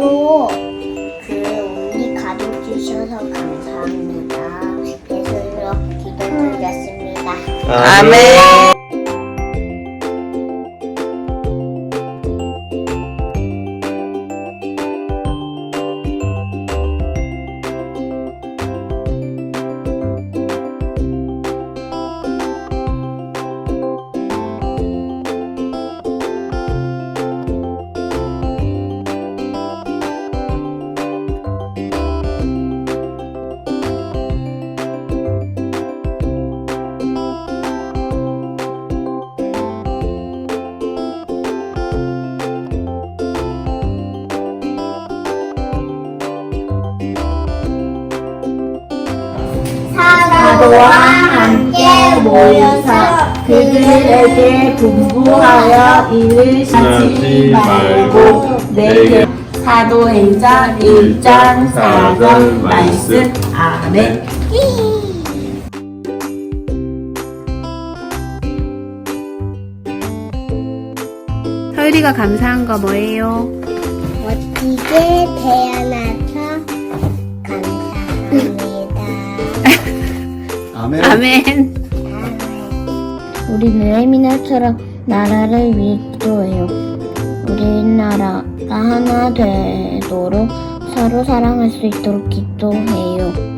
또 그 언니 가족 주셔서 감사합니다. 예수로 기도드렸습니다. 아멘. 사도와 함께 모여서 그들에게 분부하여 이르시지 말고 내게 사도행전 1장 4절 말씀. 아멘. 서유리가 감사한 거 뭐예요? 멋지게 태어나서 아멘. 아멘. 우리는 에미나처럼 나라를 위해 기도해요. 우리나라가 하나 되도록 서로 사랑할 수 있도록 기도해요.